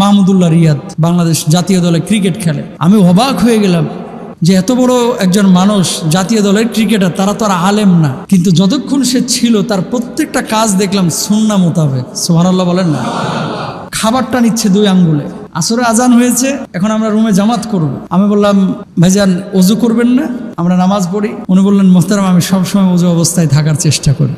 মাহমুদুল্লাহ রিয়াদ বাংলাদেশ জাতীয় দলে ক্রিকেট খেলে। আমি অবাক হয়ে গেলাম যে এত বড় একজন মানুষ জাতীয় দলের ক্রিকেটার, তারা তো আর আলেম না। কিন্তু যতক্ষণ সে ছিল, তার প্রত্যেকটা কাজ দেখলাম সুন্না মোতাবেক। সোহানাল্লাহ বলেন না। খাবারটা নিচ্ছে দুই আঙ্গুলে। আসরে আজান হয়েছে, এখন আমরা রুমে জামাত করব। আমি বললাম, ভাইজান, অজু করবেন না? আমরা নামাজ পড়ি। উনি বললেন, মোহতারাম, আমি সবসময় অজু অবস্থায় থাকার চেষ্টা করি।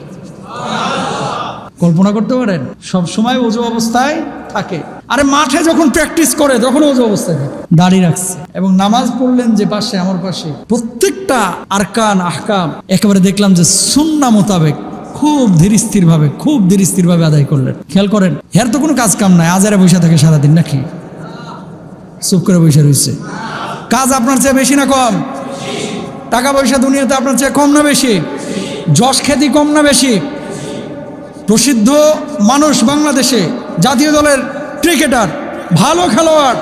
কল্পনা করতে পারেন সব সময় অজু অবস্থায় থাকে। আরে মাঠে যখন প্র্যাকটিস করে, তখন অজু অবস্থায় থাকে। দাড়ি রাখছে এবং নামাজ পড়লেন যে পাশে, আমার পাশে। প্রত্যেকটা আরকান, আহকাম, একেবারে দেখলাম যে সুন্না মোতাবেক খুব ধীর স্থির ভাবে খুব ধীর স্থির ভাবে আদায় করলেন। খেয়াল করেন, এর তো কোনো কাজ কাম নাই। আজারে বসে থাকে সারাদিন নাকি? চুপ করে বসে রয়েছে। কাজ আপনার চেয়ে বেশি না কম? টাকা পয়সা দুনিয়াতে আপনার চেয়ে কম না বেশি? যশ খ্যাতি কম না বেশি? প্রসিদ্ধ মানুষ বাংলাদেশে জাতীয় দলের ক্রিকেটার, ভালো খেলোয়াড়।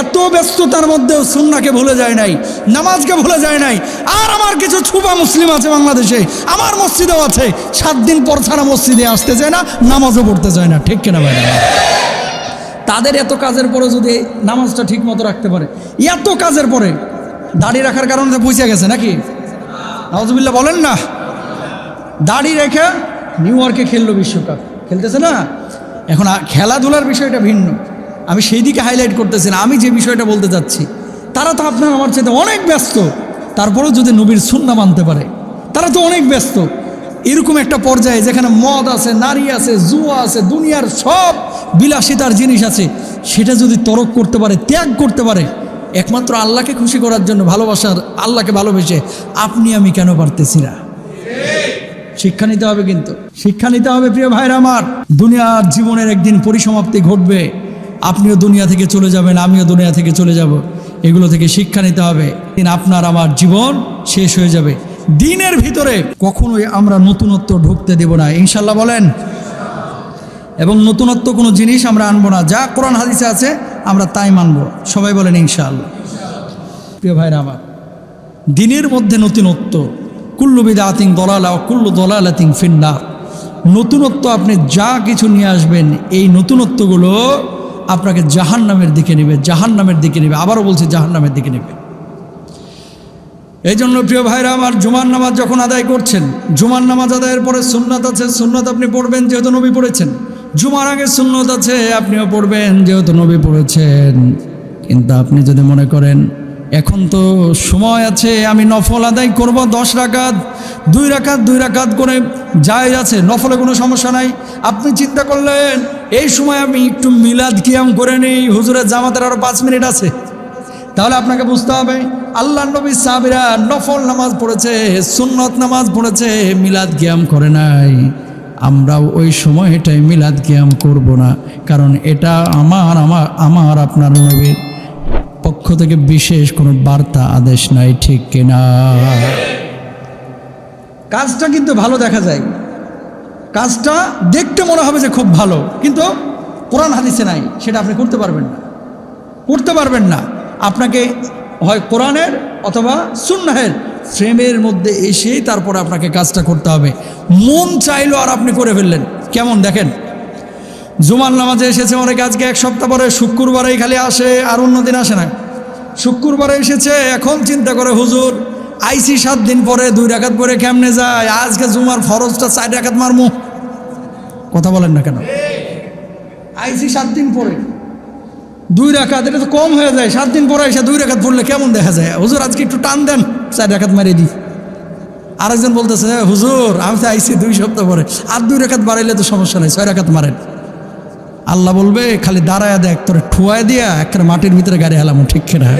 এত ব্যস্ততার মধ্যেও সুন্নাকে ভুলে যায় নাই, নামাজকে ভুলে যায় নাই। আর আমার কিছু ছুপা মুসলিম আছে বাংলাদেশে, আমার মসজিদেও আছে। সাত দিন পর ছাড়া মসজিদে আসতে চায় না, নামাজও পড়তে চায় না, ঠিক কিনা ভাই? তাদের এত কাজের পরে যদি নামাজটা ঠিক মতো রাখতে পারে, এত কাজের পরে দাড়ি রাখার কারণে বুঝে গেছে নাকি? নওয়াজবিল্লা বলেন না। দাড়ি রেখে নিউ ইয়র্কে খেললো বিশ্বকাপ। খেলতেছে না? এখন খেলাধুলার বিষয়টা ভিন্ন। আমি সেই দিকে হাইলাইট করতেছি না, আমি যে বিষয়টা বলতে চাচ্ছি তারা তো আপনার আমার চেয়ে অনেক ব্যস্ত। তারপরেও যদি নবীর সুন্না মানতে পারে, তারা তো অনেক ব্যস্ত। এরকম একটা পর্যায়ে যেখানে মদ আছে, নারী আছে, জুয়া আছে, দুনিয়ার সব বিলাসিতার জিনিস আছে, সেটা যদি তরক করতে পারে, ত্যাগ করতে পারে, একমাত্র আল্লাহকে খুশি করার জন্য ভালোবাসার আল্লাহকে ভালোবেসে, আপনি আমি কেন পারতেছি না? শিক্ষা নিতে হবে কিন্তু। শিক্ষা নিতে হবে প্রিয় ভাইরা আমার। দুনিয়ার জীবনের একদিন পরিসমাপ্তি ঘটবে। আপনিও দুনিয়া থেকে চলে যাবেন, আমিও দুনিয়া থেকে চলে যাব। এগুলো থেকে শিক্ষা নিতে হবে। দিন আপনার, আমার জীবন শেষ হয়ে যাবে। দিনের ভিতরে কখনোই আমরা নতুনত্ব ঢুকতে দেব না। ইনশাল্লাহ বলেন। এবং নতুনত্ব কোনো জিনিস আমরা আনব না। যা কোরআন হাদিসে আছে, আমরা তাই মানব। সবাই বলেন ইনশাআল্লাহ। প্রিয় ভাইরা আমার, দিনের মধ্যে নতুনত্ব কুল্লু বিদাতিং দলালা কুল্লু দলালাতিং ফিন্না নতুনত্ব আপনি যা কিছু নিয়ে আসবেন, এই নতুনত্বগুলো আপনাকে জাহান নামের দিকে নেবে জাহান নামের দিকে নেবে, আবারও বলছে জাহান নামের দিকে নেবে। এই জন্য প্রিয় ভাইরা আমার জুমার নামাজ যখন আদায় করছেন, জুমার নামাজ আদায়ের পরে সুন্নাত আছে, সুন্নাত আপনি পড়বেন যেহেতু নবী পড়েছেন। জুমার আগে সুন্নত আছে, আপনিও পড়বেন যেহেতু নবী পড়েছেন। কিন্তু আপনি যদি মনে করেন এখন তো সময় আছে, আমি নফল আদায় করব দশ রাকাত, দুই রাকাত দুই রাকাত করে যায় আছে, নফলে কোনো সমস্যা নাই। আপনি চিন্তা করলেন, এই সময় আমি একটু মিলাদ কিয়াম করে নিই, হুজুরের জামাতের আরও পাঁচ মিনিট আছে। তাহলে আপনাকে বুঝতে হবে আল্লাহ নবী সাহাবিরা নফল নামাজ পড়েছে, সুন্নত নামাজ পড়েছে, মিলাদ গিয়াম করে নাই। আমরাও ওই সময় এটাই মিলাদ গিয়াম করব না, কারণ এটা আমার আমার আমার আপনার নবীর পক্ষ থেকে বিশেষ কোনো বার্তা, আদেশ নাই, ঠিক কিনা? কাজটা কিন্তু ভালো দেখা যায়। কাজটা দেখতে মনে হবে যে খুব ভালো, কিন্তু কোরআন হাদিসে নাই, সেটা আপনি করতে পারবেন না। করতে পারবেন না। আপনাকে হয় কোরআনের অথবা সুন্নাহের ফ্রেমের মধ্যে এসেই তারপর আপনাকে কাজটা করতে হবে। মন চাইলো আর আপনি করে ফেললেন। কেমন দেখেন? জুমার নামাজে এসেছে অনেকে আজকে এক সপ্তাহ পরে শুক্রবারেই খালি আসে আর অন্য দিন আসে না। শুক্রবারে এসেছে এখন চিন্তা করে হুজুর আইসি সাত দিন পরে দুই রাখাত পরে কেমনে যায়? আজকে জুমার ফরজটা চার রাখাত মারমু। কথা বলেন না কেন? আইসি সাত দিন পরে। দুই রাখাত এটা তো কম হয়ে যায়। সাত দিন পরে এসে দুই রাখাত পড়লে কেমন দেখা যায়? হুজুর আজকে একটু টান দেন চার রাখাত মারিয়ে দিই। আরেকজন বলতেছে "হ্যাঁ, হুজুর আমি তো আইসি দুই সপ্তাহ পরে। আর দুই রাখাত বাড়াইলে তো সমস্যা নেই ছয় রাখাত মারেন। আল্লাহ বলবে, খালি দাঁড়ায় দেখ, তোর ঠুয়ায় দিয়া একটা মাটির ভিতরে গাড়ি হেলাম, ঠিক কিনা?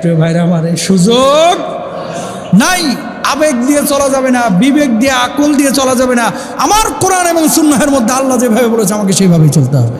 প্রিয় ভাইরা, আমার এই সুযোগ নাই। আবেগ দিয়ে চলা যাবে না, বিবেক দিয়ে, আকুল দিয়ে চলা যাবে না। আমার কোরআন এবং সুন্নাহের মধ্যে আল্লাহ যেভাবে বলেছে, আমাকে সেইভাবেই চলতে হবে।